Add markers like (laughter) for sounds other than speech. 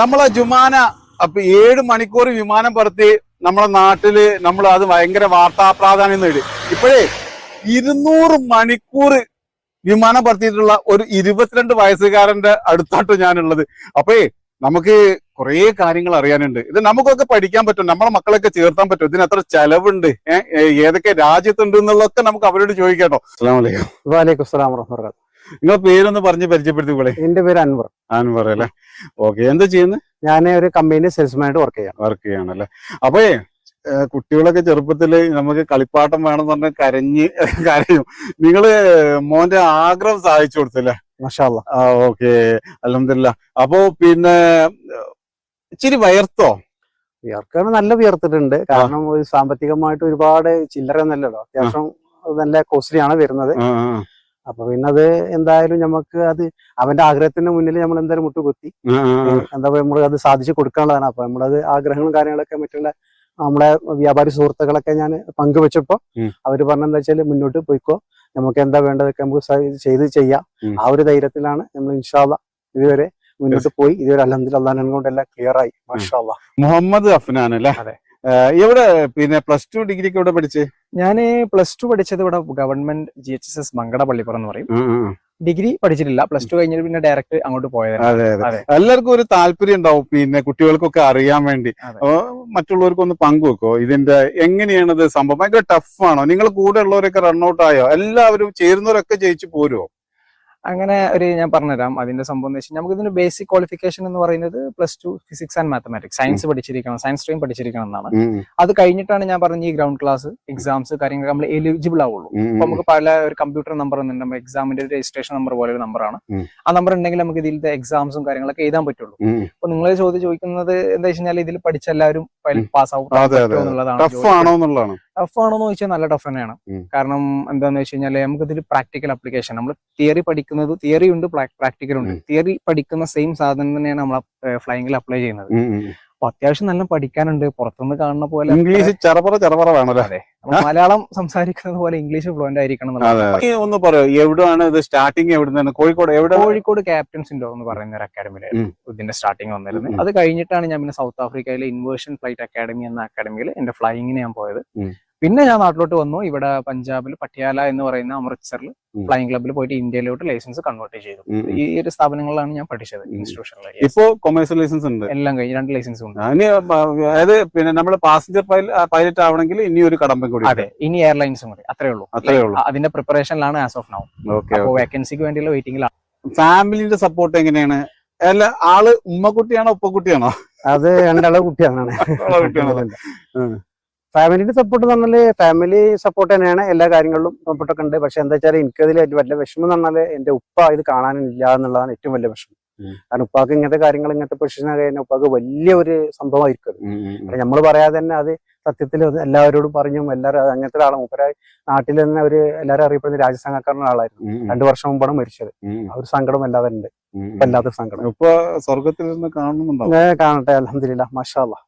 നമ്മളെ ജുമാന അപ്പൊ ഏഴ് മണിക്കൂർ വിമാനം പറത്തി നമ്മളെ നാട്ടിൽ നമ്മൾ അത് ഭയങ്കര വാർത്താ പ്രാധാന്യം നേടി. ഇപ്പോഴേ ഇരുന്നൂറ് മണിക്കൂർ വിമാനം പറത്തിയിട്ടുള്ള ഒരു ഇരുപത്തിരണ്ട് വയസ്സുകാരന്റെ അടുത്താട്ടോ ഞാനുള്ളത്. അപ്പേ നമുക്ക് കുറേ കാര്യങ്ങൾ അറിയാനുണ്ട്. ഇത് നമുക്കൊക്കെ പഠിക്കാൻ പറ്റും നമ്മളെ മക്കളൊക്കെ ചേർത്താൻ പറ്റും. ഇതിന് എത്ര ചെലവുണ്ട്. ഏതൊക്കെ രാജ്യത്തുണ്ട് എന്നുള്ളതൊക്കെ നമുക്ക് അവരോട് ചോദിക്കാട്ടോ അസ്സാം വലൈക്കും വാലൈക്കും അസ്സാം വറഹ്മത്തുള്ളാഹി നിങ്ങളെ പേരൊന്ന് പറഞ്ഞ് പരിചയപ്പെടുത്തിക്കോളെ എന്റെ പേര് അൻവർ. അൻവർ അല്ലേ? ഓക്കെ എന്താ ചെയ്യുന്നത് ഞാൻ ഒരു കമ്പനിയിൽ സെയിൽസ്മാനായിട്ട് വർക്ക് ചെയ്യാം വർക്ക് ചെയ്യണല്ലേ അപ്പേ ഏഹ് കുട്ടികളൊക്കെ ചെറുപ്പത്തിൽ നമുക്ക് കളിപ്പാട്ടം വേണം എന്ന് പറഞ്ഞ കരഞ്ഞ് (laughs) കരയും. നിങ്ങൾ മോന്റെ ആഗ്രഹം സാധിച്ചു കൊടുത്തല്ലേ? മഷാല്ല ആ ഓക്കെ അലഹമില്ല അപ്പോ പിന്നെ ഇച്ചിരി വയർത്തോ? വിയർക്കാണ് നല്ല വിയർത്തിട്ടുണ്ട്. കാരണം ഒരു സാമ്പത്തികമായിട്ട് ഒരുപാട് ചില്ലറ നല്ലല്ലോ അത്യാവശ്യം നല്ല കോസ്റ്റ്ലി ആണ് വരുന്നത് അപ്പൊ പിന്നെ അത് എന്തായാലും നമുക്ക് അത് അവന്റെ ആഗ്രഹത്തിന് മുന്നിൽ നമ്മൾ എന്തായാലും മുട്ടുകുത്തി. എന്താ പറയുക നമ്മൾ അത് സാധിച്ചു കൊടുക്കാനുള്ളതാണ്. അപ്പൊ നമ്മളത് ആഗ്രഹങ്ങളും കാര്യങ്ങളൊക്കെ മറ്റുള്ള നമ്മളെ വ്യാപാരി സുഹൃത്തുക്കളൊക്കെ ഞാൻ പങ്കുവെച്ചപ്പോ അവർ പറഞ്ഞെന്താ വെച്ചാൽ മുന്നോട്ട് പോയിക്കോ. നമുക്ക് എന്താ വേണ്ടതൊക്കെ നമുക്ക് ചെയ്ത് ചെയ്യാം. ആ ഒരു ധൈര്യത്തിലാണ് നമ്മൾ ഇൻഷാല്ല ഇതുവരെ മുന്നോട്ട് പോയി. ഇതുവരെ അലഹദില്ല അള്ളാഹനെ കൊണ്ട് എല്ലാം ക്ലിയർ ആയി മുഹമ്മദ് അഫ്നാൻ അല്ലേ? എവിടെ പിന്നെ പ്ലസ് ടു ഡിഗ്രി എവിടെ പഠിച്ചേ? ഞാൻ പ്ലസ് ടു പഠിച്ചത് ഇവിടെ government G H S S Mankada Pallippuram എന്ന് പറയും. ഡിഗ്രി പഠിച്ചിട്ടില്ല. പ്ലസ് ടു കഴിഞ്ഞിട്ട് പിന്നെ ഡയറക്റ്റ് അങ്ങോട്ട് പോയത് അതെ. എല്ലാവർക്കും ഒരു താല്പര്യം ഉണ്ടാവും പിന്നെ കുട്ടികൾക്കൊക്കെ അറിയാൻ വേണ്ടി. അപ്പൊ മറ്റുള്ളവർക്ക് ഒന്ന് പങ്കുവെക്കോ? ഇതിന്റെ എങ്ങനെയാണത് സംഭവം? ഭയങ്കര ടഫ് ആണോ? നിങ്ങൾ കൂടെ ഉള്ളവരൊക്കെ റൺഔട്ട് ആയോ? എല്ലാവരും ചേരുന്നവരൊക്കെ ജയിച്ചു പോരുമോ അങ്ങനെ ഒരു ഞാൻ പറഞ്ഞുതരാം അതിന്റെ സംഭവം എന്ന് വെച്ചാൽ നമുക്ക് ഇതിന്റെ ബേസിക് ക്വാളിഫിക്കേഷൻ എന്ന് പറയുന്നത് plus two physics and mathematics science പഠിച്ചിരിക്കണം സയൻസ് സ്ട്രീം പഠിച്ചിരിക്കണം എന്നാണ്. അത് കഴിഞ്ഞിട്ടാണ് ഞാൻ പറഞ്ഞ ഈ ഗ്രൗണ്ട് ക്ലാസ് എക്സാംസ് കാര്യങ്ങൾ നമ്മൾ എലിജിബിൾ ആവുള്ളൂ. അപ്പൊ നമുക്ക് പല ഒരു കമ്പ്യൂട്ടർ നമ്പർ ഒന്നുണ്ട് എക്സാമിന്റെ രജിസ്ട്രേഷൻ നമ്പർ പോലെ ഒരു നമ്പറാണ് ആ നമ്പർ ഉണ്ടെങ്കിൽ നമുക്ക് ഇതിലത്തെ എക്സാംസും കാര്യങ്ങളൊക്കെ എഴുതാൻ പറ്റുള്ളൂ. അപ്പൊ നിങ്ങൾ ചോദ്യം ചോദിക്കുന്നത് എന്താ വെച്ച് കഴിഞ്ഞാൽ ഇതിൽ പഠിച്ച എല്ലാവരും. Pass out tough. ആണോ എന്നുള്ളതാണ് ടഫ് ആണോ എന്ന് ചോദിച്ചാൽ നല്ല ടഫ് തന്നെയാണ്. കാരണം എന്താന്ന് വെച്ച് കഴിഞ്ഞാൽ നമുക്ക് ഇതിൽ പ്രാക്ടിക്കൽ അപ്ലിക്കേഷൻ നമ്മൾ തിയറി പഠിക്കുന്നത് തിയറി ഉണ്ട് പ്രാക്ടിക്കൽ ഉണ്ട്. തിയറി പഠിക്കുന്ന സെയിം സാധനം തന്നെയാണ് നമ്മൾ ഫ്ലൈങ്ങിൽ അപ്ലൈ ചെയ്യുന്നത്. അപ്പൊ അത്യാവശ്യം നല്ല പഠിക്കാനുണ്ട്. പുറത്തുനിന്ന് കാണുന്ന പോലെ ഇംഗ്ലീഷ് ചെറപറ ചെറപറ വേണല്ലേ? അതെ. മലയാളം സംസാരിക്കുന്നത് പോലെ ഇംഗ്ലീഷ് ഫ്ലുവന്റ് ആയിരിക്കണം ഒന്ന് പറയോ എവിടെയാണ് ഇത് സ്റ്റാർട്ടിങ് എവിടുന്നാണ്? കോഴിക്കോട് എവിടെ? കോഴിക്കോട് ക്യാപ്റ്റൻസിന്റെ എന്ന് പറയുന്ന ഒരു അക്കാഡമിയിലായിരുന്നു ഇതിന്റെ സ്റ്റാർട്ടിങ് വന്നിരുന്നത് അത് കഴിഞ്ഞിട്ടാണ് ഞാൻ പിന്നെ സൗത്ത് ആഫ്രിക്കയിലെ ഇൻവേർഷൻ ഫ്ലൈറ്റ് അക്കാഡമി എന്ന അക്കാഡമിയിൽ എന്റെ ഫ്ലൈയിങ്ങിന് ഞാൻ പോയത്. പിന്നെ ഞാൻ നാട്ടിലോട്ട് വന്നു. ഇവിടെ പഞ്ചാബിൽ പട്യാല എന്ന് പറയുന്ന അമൃത്സറിൽ ഫ്ലൈങ് ഫ്ലൈയിങ് ക്ലബ്ബിൽ പോയിട്ട് ഇന്ത്യയിലോട്ട് ലൈസൻസ് കൺവേർട്ട് ചെയ്തു. ഈ ഒരു സ്ഥാപനങ്ങളിലാണ് ഞാൻ പഠിച്ചത്. ഇൻസ്റ്റിറ്റ്യൂഷനിൽ ഇപ്പോ കൊമേഴ്സ്യൽ ലൈസൻസ് ഉണ്ട്. എല്ലാം കഴിഞ്ഞ് രണ്ട് ലൈസൻസ് ഉണ്ട്. ഇനി അതായത് പിന്നെ നമ്മൾ പാസഞ്ചർ പൈലറ്റ് ആവണമെങ്കിൽ ഇനി ഒരു കടമ്പ കൂടി അതെ ഇനി എയർലൈൻസും കൂടി. അത്രേ ഉള്ളൂ. അത്രേ ഉള്ളൂ. അതിന്റെ പ്രിപ്പറേഷനിലാണ് ആസ് ഓഫ് നൗ ഓക്കെ അപ്പോൾ വേക്കൻസിക്ക് വേണ്ടിയുള്ള വെയിറ്റിംഗിലാണ് ഫാമിലിന്റെ സപ്പോർട്ട് എങ്ങനെയാണ്? അല്ല ആൾ ഉമ്മക്കുട്ടിയാണോ ഉപ്പക്കുട്ടിയാണോ? അത് രണ്ടാളെ കുട്ടിയാണ് (laughs) ഫാമിലിന്റെ സപ്പോർട്ട് എന്ന് പറഞ്ഞാൽ ഫാമിലി സപ്പോർട്ട് തന്നെയാണ് എല്ലാ കാര്യങ്ങളിലും സപ്പോർട്ടൊക്കെ ഉണ്ട്. പക്ഷെ എന്താ വെച്ചാൽ എനിക്കതിൽ ഏറ്റവും വലിയ വിഷമം എന്ന് പറഞ്ഞാൽ എന്റെ ഉപ്പ ഇത് കാണാനില്ല എന്നുള്ളതാണ് ഏറ്റവും വലിയ വിഷമം. കാരണം ഉപ്പാക്ക് ഇങ്ങനത്തെ കാര്യങ്ങൾ ഇങ്ങനത്തെ പൊസിഷൻ കഴിഞ്ഞാൽ ഉപ്പാക്ക് വലിയ ഒരു സംഭവമായിരിക്കും അത്. നമ്മൾ പറയാതെ തന്നെ അത് സത്യത്തിൽ എല്ലാവരോടും പറഞ്ഞും എല്ലാവരും അങ്ങനത്തെ ഒരാളെ. ഉപ്പര നാട്ടിൽ തന്നെ ഒരു എല്ലാവരും അറിയപ്പെടുന്ന രാജ്യസംഘക്കാരനുള്ള ആളായിരുന്നു. രണ്ടു വർഷം മുമ്പാണ് മരിച്ചത്. ആ ഒരു സങ്കടം അല്ലാതെ ഉണ്ട്. വല്ലാത്തൊരു സങ്കടം. ഇപ്പൊ സ്വർഗത്തിൽ നിന്ന് കാണുന്നുണ്ടോ കാണട്ടെ അലഹമില്ല മാഷാ അല്ലാ